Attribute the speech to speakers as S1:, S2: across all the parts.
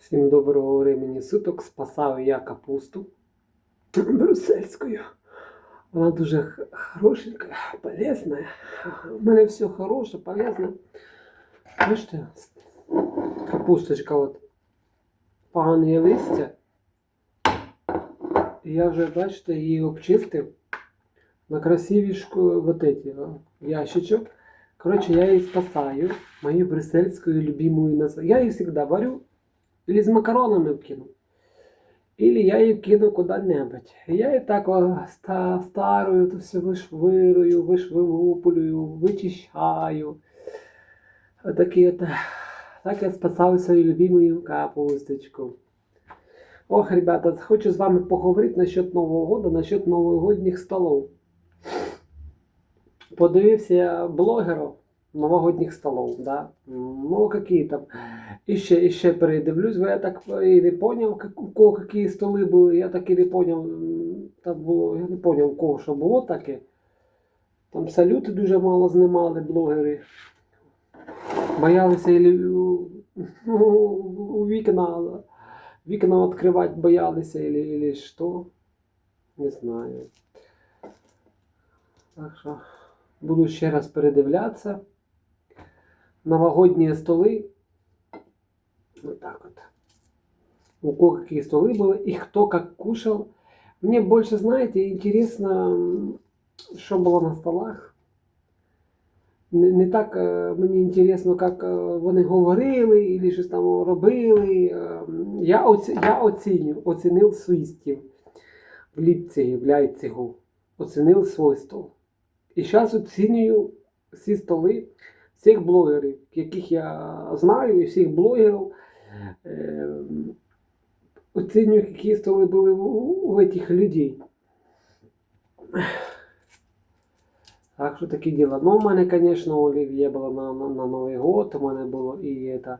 S1: Всім доброго времени суток. Спасаю я капусту брюссельською. Вона дуже х- хорошенька, полезна. У мене все хороше, полезне. Бачите, капусточка от погане листя. І я вже, бачите, її обчистив на красивішку вот эти, о, ящичок. Короче, я її спасаю, мою брюссельскую любимую называю. Я її всегда варю Или с макаронами вкину. Или я її кину куди-небудь. Я її так ста, старую, то все вишвирую, вишвилуплюю, вичищаю. Отакі от. Так я спасаю свою любимую капусточку. Ох, ребята, хочу з вами поговорити насчет Нового года, насчет новогодніх столов. Подивився я новогодніх столов, да? Ну, які там. І ще, і ще передивлюсь, бо я так і не поняв, у кого які столи були, я так і не поняв, там було, я не поняв, у кого що було таке. Там салюти дуже мало знімали блогери. Боялися і ну, у вікна, вікна відкривати боялися, или що. Не знаю. Так що буду ще раз передивлятися. Новогодні столи. Вот так вот. У кого какие столы были и кто как кушал. Мне больше, знаете, интересно, м, що було на столах. Не, так е, мені інтересно, як е, вони говорили, і щось там робили. Е, Я, оці, я оціню, оцінив свистів в Ліпцигі, в Ляйцигу. Оцінив свій стол. І зараз оцінюю всі столи всіх блогерів, яких я знаю, і всіх блогерів. Е, оцінюю, які столи були у, у этих людей. Так що такі діла. Ну, у мене, звісно, олів'є було на, на, на Новий год, у мене було і это,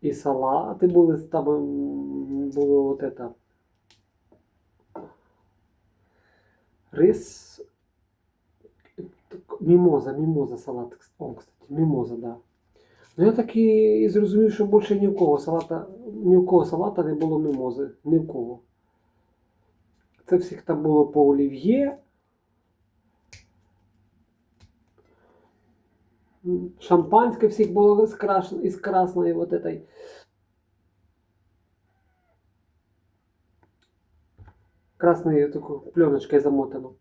S1: і салати були, там м, було от это, рис, мімоза, мімоза салат, о, кстати, мімоза, да. Ну я так і зрозумів, що більше ні в кого салата, ні в кого салата не було мімози. Ні в кого. Це всіх там було по олів'є. Шампанське всіх було із красної вот этой. Красною такою пленочкою замотано.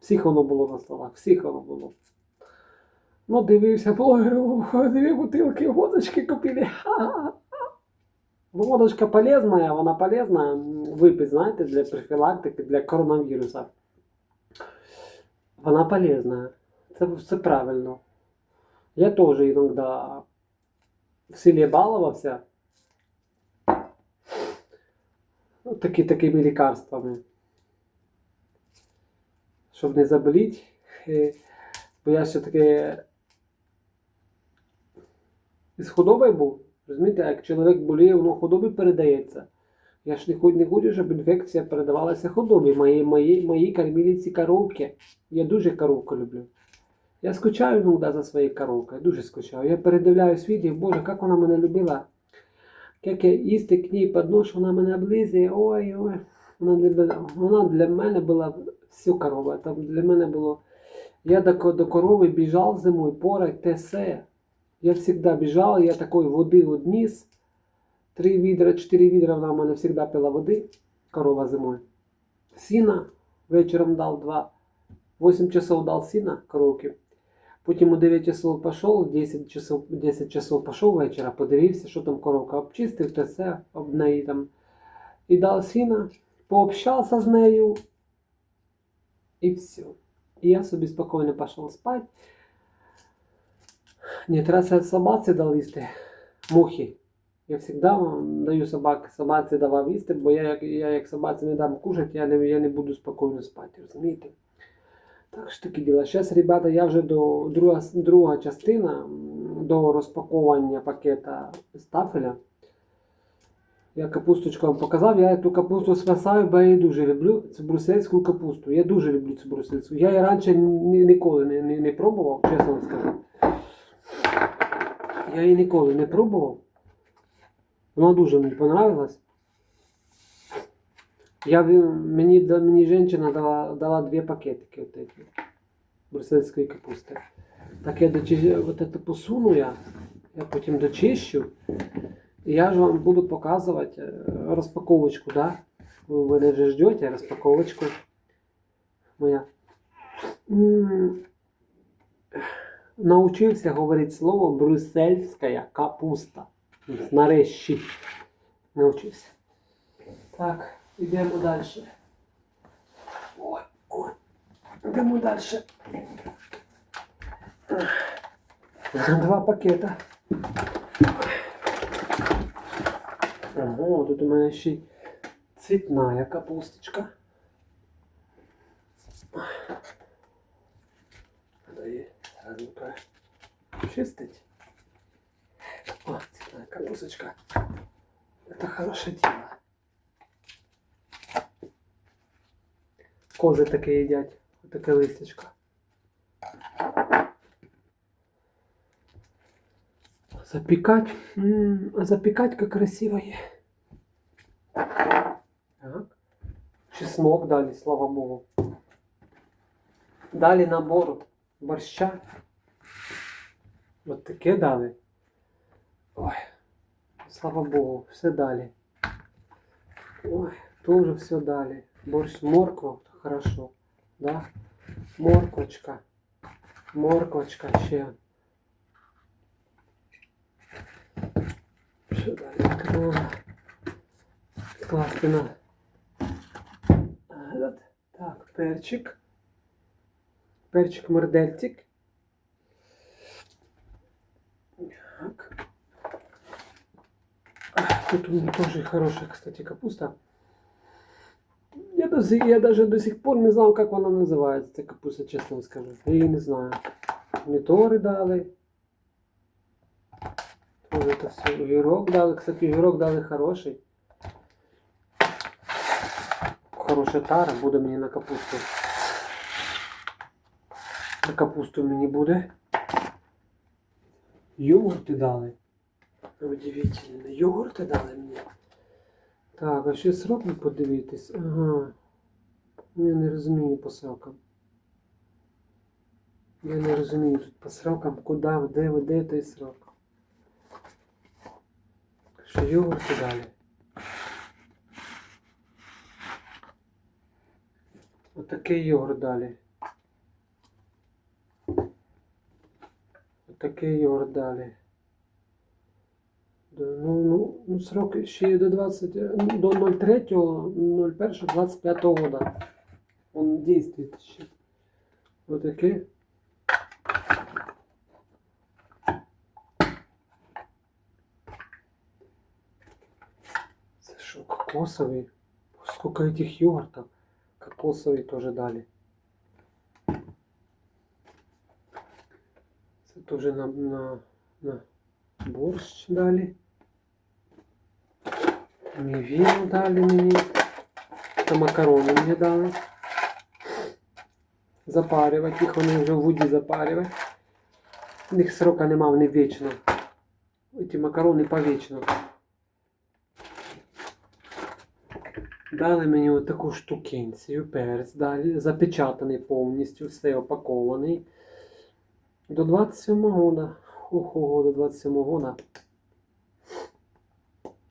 S1: Всіх воно було на столах, всіх воно було. Ну, дивився блогеру, дві бутилки водочки купили. Водочка полезная, вона полезна м, випити, знаєте, для профілактики, для коронавіруса. Вона полезна. Це все правильно. Я теж іноді в селі балувався. Такі, такими лікарствами. Щоб не заболіти. Е, Бо я ще таке із худобою був. Розумієте, як чоловік боліє, воно худобі передається. Я ж не хочу, не хочу, щоб інфекція передавалася худобі. Мої, мої, мої кормілиці коровки. Я дуже коровку люблю. Я скучаю іноді за своєю коровкою, дуже скучаю. Я передивляюсь відео, Боже, як вона мене любила. Як я їсти к ній підношу, вона мене облизує. Ой, ой. Вона для, вона для мене була все корова. Там для мене було. Я до, до корови біжав зимою, порать, те все. Я завжди біжав, я такої води одніс. Три відра, чотири відра вона в мене завжди пила води, корова зимою. Сіна вечором дав два. 8 часов дал сіна коровки. Потім у 9 часов пішов, 10 часов, 10 часов пішов вечора, подивився, що там коровка обчистив, те все об неї там. І дав сіна, пообщався з нею. І все. І я собі спокійно пішов спати. Не треба собаці дав їсти. Мухи. Я завжди даю собак, собаці давав їсти, бо я, як- я як собаці не дам кушати, я не, я не буду спокійно спати, розумієте? Так що такі діла. Зараз, ребята, я вже до друга, друга частина до розпаковування пакета з тафеля. Я капусточку вам показав, я ту капусту спасаю, бо я її дуже люблю. Цю брусельську капусту. Я дуже люблю цю брусельську. Я її раніше ні, ніколи не, не, не пробував, чесно вам скажу. Я її ніколи не пробував. Вона дуже мені понравилась. Я, мені, мені жінка дала, дала дві пакетики от эти, брюссельської капусти. Так я дочи, от это посуну я, я потім дочищу. Я ж вам буду показувати е, розпаковочку, да? Ви мене вже ждете розпаковочку. Моя. Научився говорити слово брюссельська капуста. Нарешті. Научився. Так, йдемо далі. Ой, ой. Йдемо далі. Два пакета. Ого, тут у мене ще й цвітна капусточка. Надо її зразу почистить. О, цвітна капусточка. Это хорошее дело. Кози таке їдять. Таке листячко. Запікать. М, А запікать як красиво є. Так. Чеснок далі, слава Богу. Далі набор борща. От таке дали. Ой. Слава Богу, все далі. Ой, тоже все далі. Борщ морква, хорошо. Да? Морквочка. Морквочка ще. Що далі? Треба класти. Так, перчик. Перчик мордельтик. Так. Тут у меня тоже хорошая, кстати, капуста. Я, до, сих- я даже до сих пор не знал, как она называется, эта капуста, честно скажу. Я не знаю. Помидоры дали. Тоже это все. Огірок дали. Кстати, огірок дали хороший. Хороша тара буде мені на капусту. На капусту мені буде. Йогурти дали. Удивительно. Йогурти дали мені. Так, а ще срок не подивитись. Ага. Я не розумію по срокам. Я не розумію тут по срокам, куди, де, де той срок. Що йогурти дали. Отакий йогурт дали. Отакий йогурт дали. Да, Ну, ну, ну, срок ще до 20, е, ну, до 03.01.25 года. Он действует ще. Вот таке. Це що, кокосовий? Сколько этих йогуртов? Кокосовый тоже дали. Це тоже на, на, на борщ дали. Мівіну дали мені. Та макарони мені дали. Запарювати їх, вони вже в воді запарювати. У них срока нема, вони вічно. Ці макарони повічно. Дали мені отаку штукенцію, перець далі, запечатаний повністю, все опакований. До 27 года. Ого, до 27 года.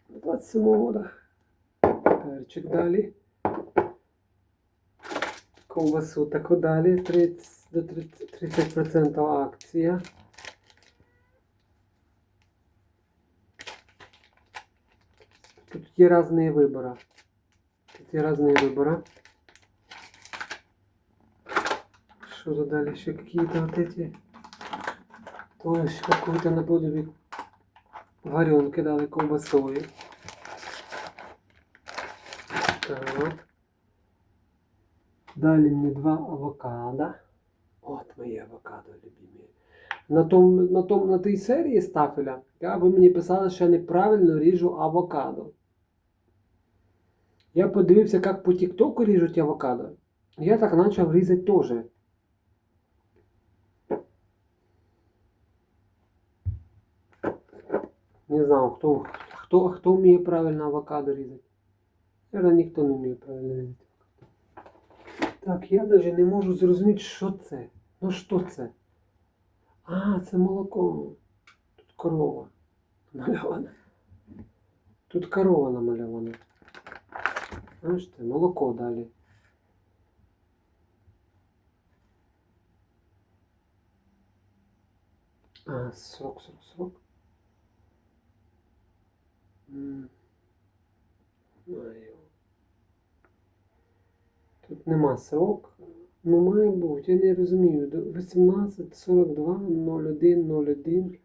S1: До 27 года. Перчик далі. Ковбасу таку далі. 30, до 30, 30% акція. Тут є різні вибори. Є різні вибори. Что за дали еще какие-то вот эти? То какую-то наподобие варенки дали колбасою. Так. Дали мне два авокадо. Вот мои авокадо любимые. На том, на том, на тій серії стафеля, да, ви мені писали, що я неправильно ріжу авокадо. Я подивився, як по тіктоку ріжуть авокадо. Я так почав різати теж. Не знаю, хто, Хто, хто вміє правильно авокадо різати? Наверно, ніхто не вміє правильно різати. Так, я навіть не можу зрозуміти, що це. Ну що це? А, це молоко. Тут корова намальована. Тут корова намальована. Бачите, молоко далі. А, срок, срок, срок. Маю. Тут нема срок. Ну, має бути, я не розумію. 18, 42, 01, 01.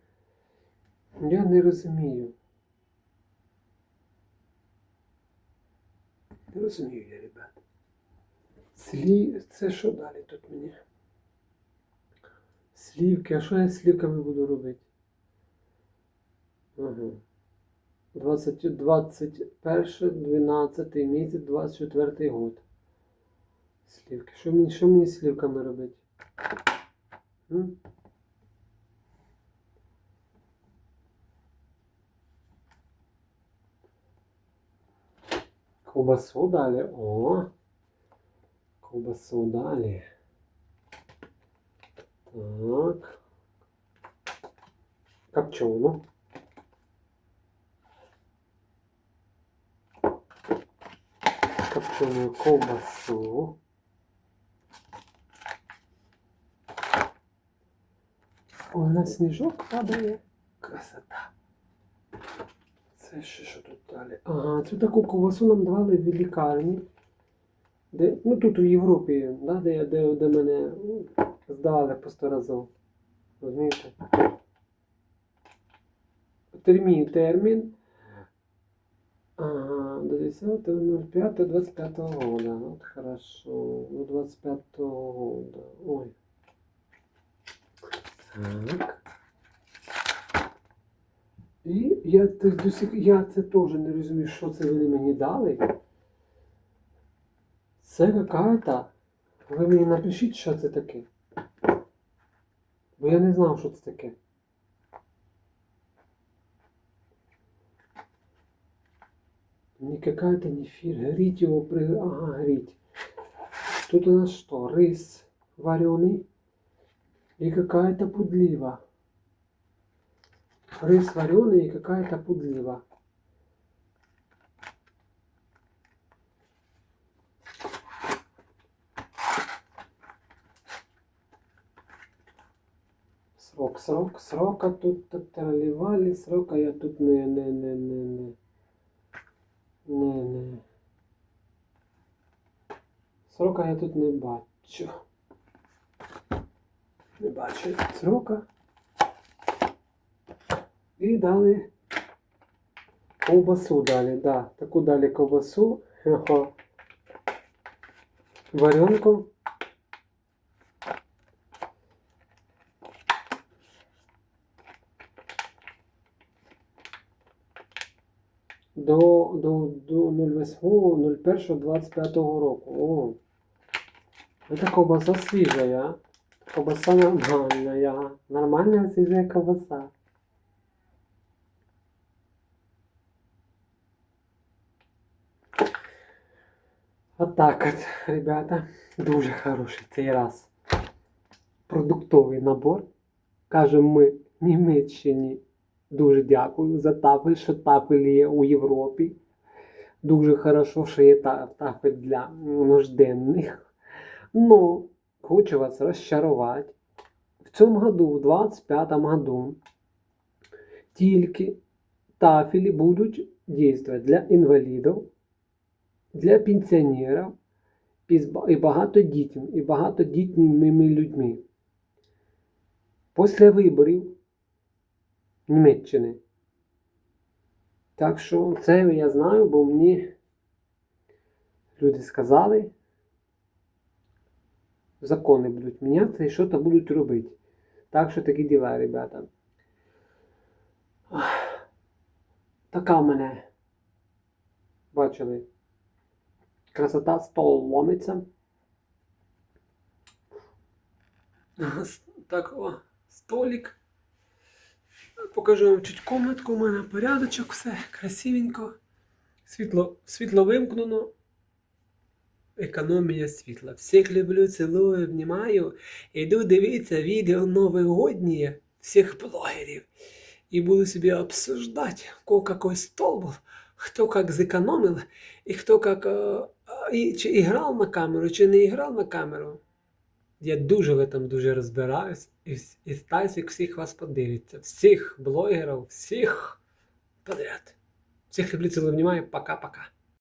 S1: Я не розумію. Не розумію я, ребят. Слі... Це що далі тут мені? Слівки, а що я слівками буду робити? Ага. 20, 21, 12 місяць, 24 год. Слівки. Що мені, що мені слівками робити? М? Ковбасу далі. О! Ковбасу далі. Так. Копчену. Копченую ковбасу. Ой, на сніжок падає. Красота. Це ще що тут далі? Ага, цю таку ковбасу нам давали в лікарні. Де, ну тут у Європі, да, де, де, де мене ну, здавали по 100 разів. Розумієте? Термін, термін. Ага, до 10.05.25 года. Вот хорошо. До 25 года. Ой. Так. І я, до сих- я це теж не розумію, що це вони мені дали. Це какая-то. Ви мені напишіть, що це таке. Бо я не знав, що це таке. Не какая-то не фир. Грить его при... Ага, грить. Тут у нас что? Рис вареный и какая-то пудлива. Рис вареный и какая-то пудлива. Срок, срок, срока тут тролливали, срока я тут не, не, не, не, не. Не, не. Срока я тут не бачу. Не бачу срока. І дали ковбасу дали, да. Таку дали ковбасу. Варенку. До, до, до 08.01.25 року. О. Это ковбаса свежая. Ковбаса нормальная. Нормальная свежая ковбаса. Вот так от, ребята. Дуже хороший цей раз. Продуктовий набор. Кажемо ми Німеччині. Дуже дякую за тафель, що тафель є у Європі. Дуже хорошо, що є та- тафель для нужденних. Ну, хочу вас розчарувати. В цьому году, в 25-му году, тільки тафелі будуть дійствувати для інвалідів, для пенсіонерів і з ба- і багатодітним, і людьми. Після виборів Німеччини. Так що це я знаю, бо мені люди сказали, закони будуть мінятися і що то будуть робити. Так що такі діла, ребята. Така в мене, бачили, красота стол ломиться. Так, о, столик. Покажу вам чуть комнатку, у мене порядочок, все красивенько. Світло, світло вимкнено. Економія світла. Всіх люблю, цілую, обнімаю. Іду дивитися відео новогодні всіх блогерів. І буду собі обсуждати, кого какой стол був, хто як зекономив, і хто як, е, і, чи грав на камеру, чи не іграв на камеру. Я дуже в этом дуже розбираюсь. І, і Стасік всіх вас подивиться. Всіх блогерів, всіх подряд. Всіх люблю, цілую, обнімаю. Пока-пока.